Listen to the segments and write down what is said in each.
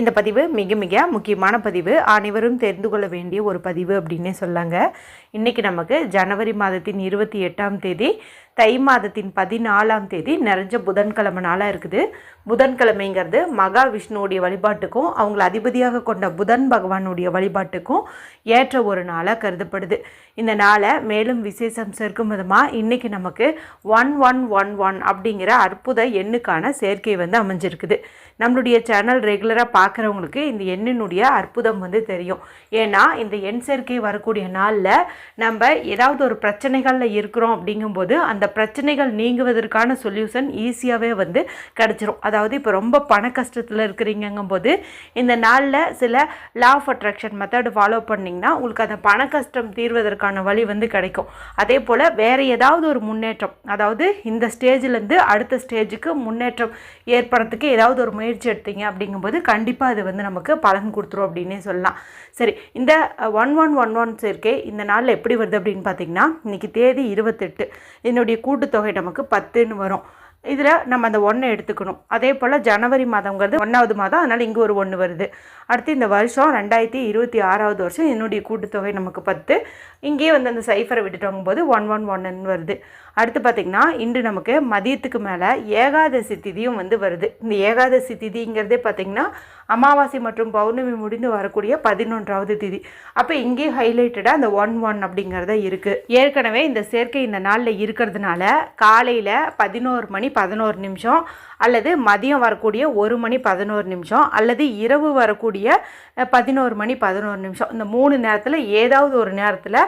இந்த பதிவு மிக மிக முக்கியமான பதிவு. அனைவரும் தெரிந்து கொள்ள வேண்டிய ஒரு பதிவு அப்படின்னே சொல்லாங்க. இன்றைக்கி நமக்கு ஜனவரி மாதத்தின் இருபத்தி எட்டாம் தேதி தை மாதத்தின் பதினாலாம் தேதி நிறைஞ்ச புதன்கிழமை நாளாக இருக்குது. புதன்கிழமைங்கிறது மகா விஷ்ணுவுடைய வழிபாட்டுக்கும் அவங்கள அதிபதியாக கொண்ட புதன் பகவானுடைய வழிபாட்டுக்கும் ஏற்ற ஒரு நாளாக கருதப்படுது. இந்த நாளை மேலும் விசேஷம் சேர்க்கும் விதமாக இன்றைக்கி நமக்கு ஒன் ஒன் ஒன் ஒன் அப்படிங்கிற அற்புத எண்ணுக்கான சேர்க்கை வந்து அமைஞ்சிருக்குது. நம்மளுடைய சேனல் ரெகுலராக பார்க்குறவங்களுக்கு இந்த எண்ணினுடைய அற்புதம் வந்து தெரியும். ஏன்னா இந்த எண் சேர்க்கை வரக்கூடிய நாளில் நம்ம ஏதாவது ஒரு பிரச்சனைகளில் இருக்கிறோம் அப்படிங்கும்போது அந்த பிரச்சனைகள் நீங்குவதற்கான சொல்யூஷன் ஈஸியாகவே வந்து கிடச்சிரும். அதாவது இப்போ ரொம்ப பண கஷ்டத்தில் இருக்கிறீங்கங்கும்போது இந்த நாளில் சில law of attraction method follow பண்ணிங்கன்னா உங்களுக்கு அந்த பண கஷ்டம் தீர்வதற்கான வழி வந்து கிடைக்கும். அதே போல் வேறு ஏதாவது ஒரு முன்னேற்றம் அதாவது இந்த ஸ்டேஜ்லேருந்து அடுத்த ஸ்டேஜுக்கு முன்னேற்றம் ஏற்படுறதுக்கு ஏதாவது ஒரு முயற்சி எடுத்தீங்க அப்படிங்கும்போது கண்டிப்பாக கண்டிப்பாக அது வந்து நமக்கு பலன் கொடுத்துரும் அப்படின்னே சொல்லலாம். சரி இந்த ஒன் ஒன் ஒன் ஒன் சேர்க்கை இந்த நாளில் எப்படி வருது அப்படின்னு பார்த்தீங்கன்னா இன்றைக்கி தேதி இருபத்தெட்டு. என்னுடைய கூட்டுத்தொகை நமக்கு பத்துன்னு வரும். இதில் நம்ம அந்த ஒன்றை எடுத்துக்கணும். அதே போல் ஜனவரி மாதங்கிறது ஒன்றாவது மாதம் அதனால் இங்கே ஒரு ஒன்று வருது. அடுத்து இந்த வருஷம் ரெண்டாயிரத்தி இருபத்தி ஆறாவது வருஷம் என்னுடைய கூட்டுத்தொகை நமக்கு பத்து. இங்கேயே வந்து அந்த சைஃபரை விட்டுட்டு போது ஒன் ஒன் ஒன்னு வருது. அடுத்து பார்த்திங்கன்னா இன்று நமக்கு மதியத்துக்கு மேலே ஏகாதசி திதியும் வந்து வருது. இந்த ஏகாதசி திதிங்கிறதே பார்த்திங்கன்னா அமாவாசை மற்றும் பௌர்ணமி முடிந்து வரக்கூடிய பதினொன்றாவது திதி. அப்போ இங்கே ஹைலைட்டடாக அந்த ஒன் ஒன் அப்படிங்கிறத இருக்குது ஏற்கனவே இந்த சேர்க்கை இந்த நாளில் இருக்கிறதுனால காலையில் பதினோரு மணி பதினோரு நிமிஷம் அல்லது மதியம் வரக்கூடிய ஒரு மணி பதினோரு நிமிஷம் அல்லது இரவு வரக்கூடிய பதினோரு மணி பதினோரு நிமிஷம். இந்த மூணு நேரத்தில் ஏதாவது ஒரு நேரத்தில்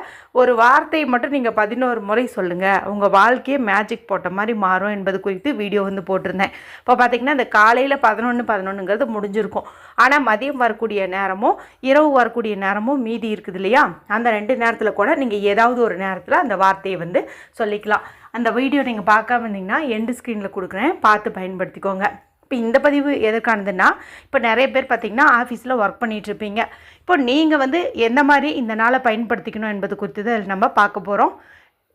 ஒரு வார்த்தையை மட்டும் நீங்கள் பதினோரு முறை சொல்லுங்கள் உங்கள் வாழ்க்கையே மேஜிக் போட்ட மாதிரி மாறும் என்பது குறித்து வீடியோ வந்து போட்டிருந்தேன். இப்போ பார்த்தீங்கன்னா இந்த காலையில் பதினொன்று பதினொன்றுங்கிறது முடிஞ்சிருக்கும். ஆனால் மதியம் வரக்கூடிய நேரமும் இரவு வரக்கூடிய நேரமும் மீதி இருக்குது இல்லையா? அந்த ரெண்டு நேரத்தில் கூட நீங்கள் ஏதாவது ஒரு நேரத்தில் அந்த வார்த்தையை வந்து சொல்லிக்கலாம். அந்த வீடியோ நீங்கள் பார்க்காம இருந்தீங்கன்னா எண்டு ஸ்க்ரீனில் கொடுக்குறேன். பார்த்து பயன்படுத்திக்கோங்க. இப்போ இந்த பதிவு எதற்கானதுன்னா இப்போ நிறைய பேர் பார்த்திங்கன்னா ஆஃபீஸில் ஒர்க் பண்ணிகிட்ருப்பீங்க இப்போ நீங்கள் வந்து எந்த மாதிரி இந்த நாளை பயன்படுத்திக்கணும் என்பது குறித்து தான் நம்ம பார்க்க போகிறோம்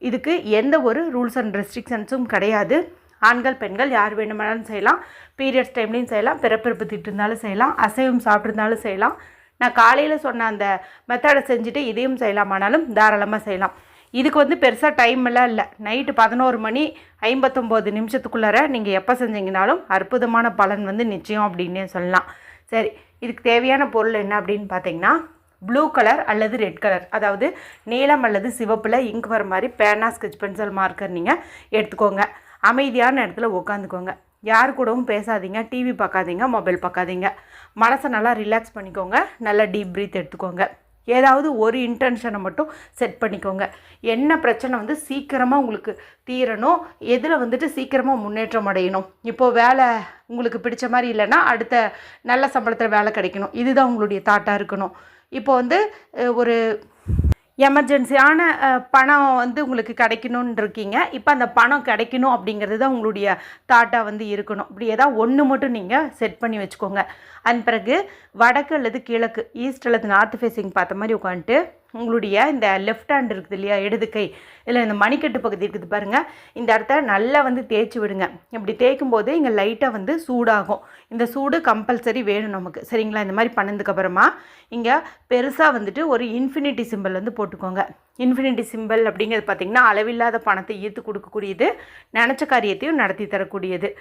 இதுக்கு எந்த ஒரு ரூல்ஸ் அண்ட் ரெஸ்ட்ரிக்ஷன்ஸும் கிடையாது. ஆண்கள் பெண்கள் யார் வேணுமானாலும் செய்யலாம். பீரியட்ஸ் டைம்லேயும் செய்யலாம். பிறப்பிறப்பு திட்டிருந்தாலும் செய்யலாம். அசைவம் சாப்பிட்ருந்தாலும் செய்யலாம். நான் காலையில் சொன்ன அந்த மெத்தடை செஞ்சுட்டு இதையும் செய்யலாமானாலும் தாராளமாக செய்யலாம். இதுக்கு வந்து பெருசாக டைம் எல்லாம் இல்லை. நைட்டு பதினோரு மணி ஐம்பத்தொம்போது நிமிஷத்துக்குள்ளார நீங்கள் எப்போ செஞ்சீங்கனாலும் அற்புதமான பலன் வந்து நிச்சயம் அப்படின்னே சொல்லலாம். சரி இதுக்கு தேவையான பொருள் என்ன அப்படின்னு பார்த்தீங்கன்னா ப்ளூ கலர் அல்லது ரெட் கலர் அதாவது நீலம் அல்லது சிவப்பில் இங்க் வர மாதிரி பேனா ஸ்கெச் பென்சில் மார்க்கர் நீங்கள் எடுத்துக்கோங்க. அமைதியான இடத்துல உட்காந்துக்கோங்க யார் கூடவும் பேசாதீங்க டிவி பார்க்காதீங்க மொபைல் பார்க்காதீங்க மனசை நல்லா ரிலாக்ஸ் பண்ணிக்கோங்க. நல்லா டீப் ப்ரீத் எடுத்துக்கோங்க. ஏதாவது ஒரு இன்டென்ஷனை மட்டும் செட் பண்ணிக்கோங்க. என்ன பிரச்சனை வந்து சீக்கிரமாக உங்களுக்கு தீரணும் எதில் வந்துட்டு சீக்கிரமாக முன்னேற்றம் அடையணும். இப்போது வேலை உங்களுக்கு பிடிச்ச மாதிரி இல்லைன்னா அடுத்த நல்ல சம்பளத்தில் வேலை கிடைக்கணும். இதுதான் உங்களுடைய தாட்டாக இருக்கணும். இப்போ வந்து ஒரு எமர்ஜென்சியான பணம் வந்து உங்களுக்கு கிடைக்கணும்னு இருக்கீங்க இப்போ அந்த பணம் கிடைக்கணும் அப்படிங்கிறது தான் உங்களுடைய தாட்டாக வந்து இருக்கணும். இப்படி ஏதாவது ஒன்று மட்டும் நீங்கள் செட் பண்ணி வச்சுக்கோங்க. அதன் பிறகு வடக்கு அல்லது கிழக்கு ஈஸ்ட் அல்லது நார்த் ஃபேஸிங் பார்த்த மாதிரி உட்காந்துட்டு உங்களுடைய இந்த லெஃப்ட் ஹேண்ட் இருக்குது இல்லையா இடது கை. இல்லை இந்த மணிக்கட்டு பகுதி இருக்குது பாருங்கள் இந்த இடத்த நல்லா வந்து தேய்ச்சி விடுங்க. இப்படி தேய்க்கும் போது இங்கே லைட்டாக வந்து சூடாகும். இந்த சூடு கம்பல்சரி வேணும் நமக்கு. சரிங்களா? இந்த மாதிரி பண்ணதுக்கப்புறமா இங்கே பெருசாக வந்துட்டு ஒரு இன்ஃபினிட்டி சிம்பிள் வந்து போட்டுக்கோங்க. இன்ஃபினிட்டி சிம்பிள் அப்படிங்கிறது பார்த்திங்கன்னா அளவில்லாத பணத்தை ஈர்த்து கொடுக்கக்கூடியது நினச்ச காரியத்தையும் நடத்தி தரக்கூடியது.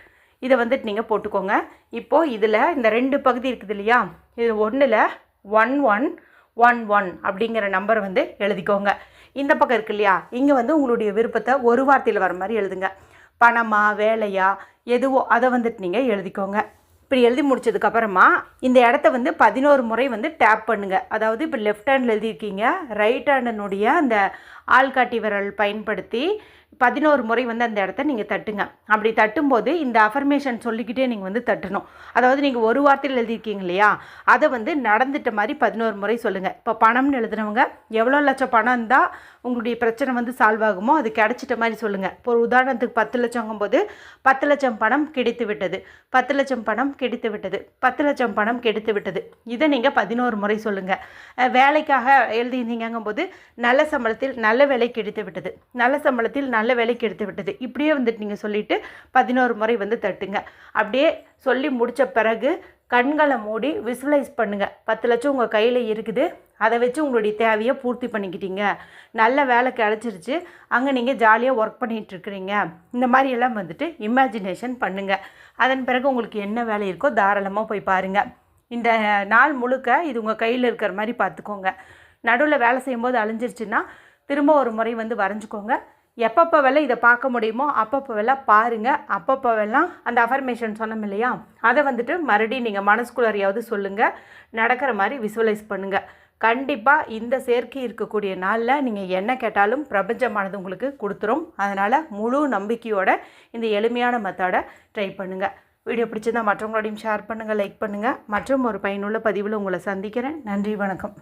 இதை வந்துட்டு நீங்கள் போட்டுக்கோங்க. இப்போது இதில் இந்த ரெண்டு பகுதி இருக்குது இல்லையா? இது ஒன்றில் ஒன் ஒன் ஒன் ஒன் அப்படிங்கிற நம்பர் வந்து எழுதிக்கோங்க. இந்த பக்கம் இருக்கு இல்லையா? இங்கே வந்து உங்களுடைய விருப்பத்தை ஒரு வார்த்தையில் வர மாதிரி எழுதுங்க. பணமா வேலையா எதுவோ அதை வந்துட்டு நீங்கள் எழுதிக்கோங்க. இப்படி எழுதி முடிச்சதுக்கப்புறமா இந்த இடத்த வந்து பதினோரு முறை வந்து டேப் பண்ணுங்கள் அதாவது இப்போ லெஃப்ட் ஹேண்டில் எழுதியிருக்கீங்க ரைட் ஹேண்டனுடைய அந்த ஆள்காட்டி விரல் பயன்படுத்தி பதினோரு முறை வந்து அந்த இடத்த நீங்கள் தட்டுங்க. அப்படி தட்டும்போது இந்த அஃபர்மேஷன் சொல்லிக்கிட்டே நீங்கள் வந்து தட்டணும். அதாவது நீங்கள் ஒரு வார்த்தையில் எழுதியிருக்கீங்க இல்லையா? அதை வந்து நடந்துட்ட மாதிரி பதினோரு முறை சொல்லுங்கள் இப்போ பணம்னு எழுதுனவங்க எவ்வளோ லட்சம் பணம் இருந்தால் உங்களுடைய பிரச்சனை வந்து சால்வ் ஆகுமோ? அது கிடைச்சிட்ட மாதிரி சொல்லுங்கள் இப்போ ஒரு உதாரணத்துக்கு பத்து லட்சங்கும் போது பத்து லட்சம் பணம் கிடைத்து விட்டது. பத்து லட்சம் பணம் கிடைத்து விட்டது. பத்து லட்சம் பணம் கிடைத்து விட்டது. இதை நீங்கள் பதினோரு முறை சொல்லுங்கள் வேலைக்காக எழுதியிருந்தீங்கங்கும் போது நல்ல சம்பளத்தில் நல்ல நல்ல வேலைக்கு எடுத்து விட்டது. நல்ல சம்பளத்தில் நல்ல வேலைக்கு எடுத்து விட்டது. இப்படியே வந்துட்டு நீங்கள் சொல்லிவிட்டு பதினோரு முறை வந்து தட்டுங்க. அப்படியே சொல்லி முடித்த பிறகு கண்களை மூடி விசுவலைஸ் பண்ணுங்கள் பத்து லட்சம் உங்கள் கையில் இருக்குது. அதை வச்சு உங்களுடைய தேவையை பூர்த்தி பண்ணிக்கிட்டீங்க. நல்ல வேலை கிடச்சிருச்சு. அங்கே நீங்கள் ஜாலியாக ஒர்க் பண்ணிகிட்ருக்குறீங்க இந்த மாதிரியெல்லாம் வந்துட்டு இமேஜினேஷன் பண்ணுங்கள் அதன் பிறகு உங்களுக்கு என்ன வேலை இருக்கோ தாராளமாக போய் பாருங்கள் இந்த நாள் முழுக்க இது உங்கள் கையில் இருக்கிற மாதிரி பார்த்துக்கோங்க. நடுவில் வேலை செய்யும்போது அழிஞ்சிருச்சுன்னா திரும்ப ஒரு முறை வந்து வரைஞ்சிக்கோங்க. எப்பப்போ வெள்ளம் இதை பார்க்க முடியுமோ அப்பப்போ வெல்லாம் பாருங்கள் அப்பப்போ வெல்லாம் அந்த அஃபர்மேஷன் சொன்னோம் இல்லையா? அதை வந்துட்டு மறுபடியும் நீங்கள் மனசுக்குள்ளாரையாவது சொல்லுங்கள் நடக்கிற மாதிரி விசுவலைஸ் பண்ணுங்கள் கண்டிப்பாக இந்த சேர்க்கை இருக்கக்கூடிய நாளில் நீங்கள் என்ன கேட்டாலும் பிரபஞ்சமானது உங்களுக்கு கொடுத்துரும். அதனால் முழு நம்பிக்கையோட இந்த எளிமையான மெத்தடை ட்ரை பண்ணுங்கள் வீடியோ பிடிச்சிருந்தால் மற்றவங்களோடையும் ஷேர் பண்ணுங்கள் லைக் பண்ணுங்கள் மற்றும் ஒரு பயனுள்ள பதிவில் உங்களை சந்திக்கிறேன். நன்றி வணக்கம்.